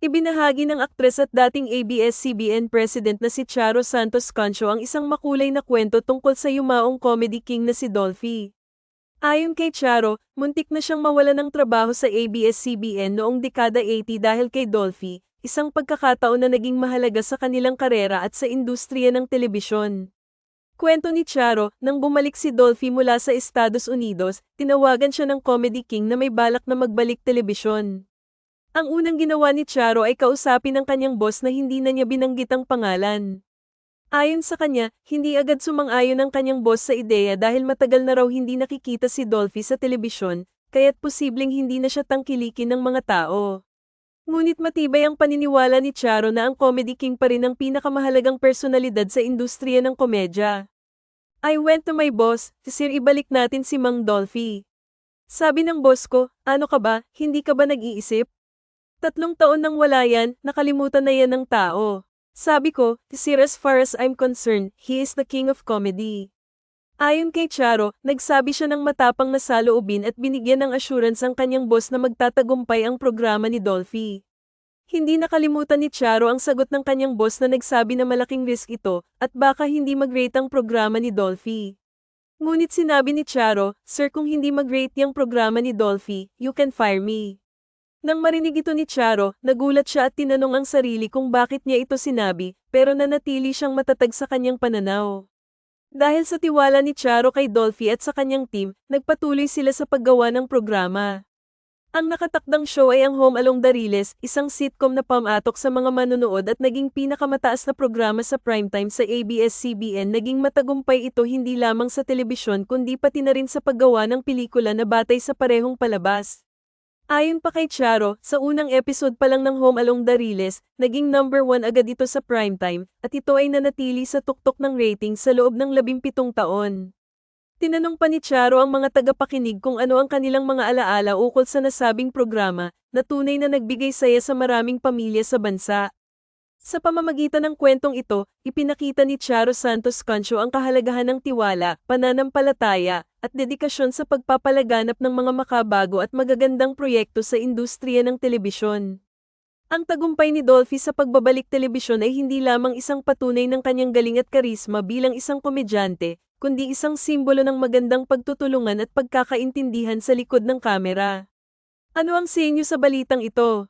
Ibinahagi ng aktres at dating ABS-CBN President na si Charo Santos Cancio ang isang makulay na kwento tungkol sa yumaong comedy king na si Dolphy. Ayon kay Charo, muntik na siyang mawala ng trabaho sa ABS-CBN noong dekada 80 dahil kay Dolphy, isang pagkakataon na naging mahalaga sa kanilang karera at sa industriya ng telebisyon. Kwento ni Charo, nang bumalik si Dolphy mula sa Estados Unidos, tinawagan siya ng comedy king na may balak na magbalik telebisyon. Ang unang ginawa ni Charo ay kausapin ang kanyang boss na hindi na niya binanggit ang pangalan. Ayon sa kanya, hindi agad sumang-ayon ang kanyang boss sa ideya dahil matagal na raw hindi nakikita si Dolphy sa telebisyon, kaya't posibleng hindi na siya tangkilikin ng mga tao. Ngunit matibay ang paniniwala ni Charo na ang comedy king pa rin ang pinakamahalagang personalidad sa industriya ng komedya. I went to my boss, sir ibalik natin si Mang Dolphy. Sabi ng boss ko, ano ka ba, hindi ka ba nag-iisip? Tatlong taon nang wala yan, nakalimutan na yan ng tao. Sabi ko, sir as far as I'm concerned, he is the king of comedy. Ayon kay Charo, nagsabi siya ng matapang na saloobin at binigyan ng assurance ang kanyang boss na magtatagumpay ang programa ni Dolphy. Hindi nakalimutan ni Charo ang sagot ng kanyang boss na nagsabi na malaking risk ito at baka hindi mag-rate ang programa ni Dolphy. Ngunit sinabi ni Charo, Sir kung hindi mag-rate yung programa ni Dolphy, you can fire me. Nang marinig ito ni Charo, nagulat siya at tinanong ang sarili kung bakit niya ito sinabi, pero nanatili siyang matatag sa kanyang pananaw. Dahil sa tiwala ni Charo kay Dolphy at sa kanyang team, nagpatuloy sila sa paggawa ng programa. Ang nakatakdang show ay ang Home Along Dariles, isang sitcom na pamatok sa mga manonood at naging pinakamataas na programa sa primetime sa ABS-CBN. Naging matagumpay ito hindi lamang sa telebisyon kundi pati na rin sa paggawa ng pelikula na batay sa parehong palabas. Ayon pa kay Charo, sa unang episode pa lang ng Home Along Dariles, naging number one agad ito sa primetime, at ito ay nanatili sa tuktok ng rating sa loob ng labimpitong taon. Tinanong pa ni Charo ang mga tagapakinig kung ano ang kanilang mga alaala ukol sa nasabing programa, na tunay na nagbigay saya sa maraming pamilya sa bansa. Sa pamamagitan ng kwentong ito, ipinakita ni Charo Santos Cancio ang kahalagahan ng tiwala, pananampalataya, at dedikasyon sa pagpapalaganap ng mga makabago at magagandang proyekto sa industriya ng telebisyon. Ang tagumpay ni Dolphy sa pagbabalik telebisyon ay hindi lamang isang patunay ng kanyang galing at karisma bilang isang komedyante, kundi isang simbolo ng magandang pagtutulungan at pagkakaintindihan sa likod ng kamera. Ano ang senyo sa balitang ito?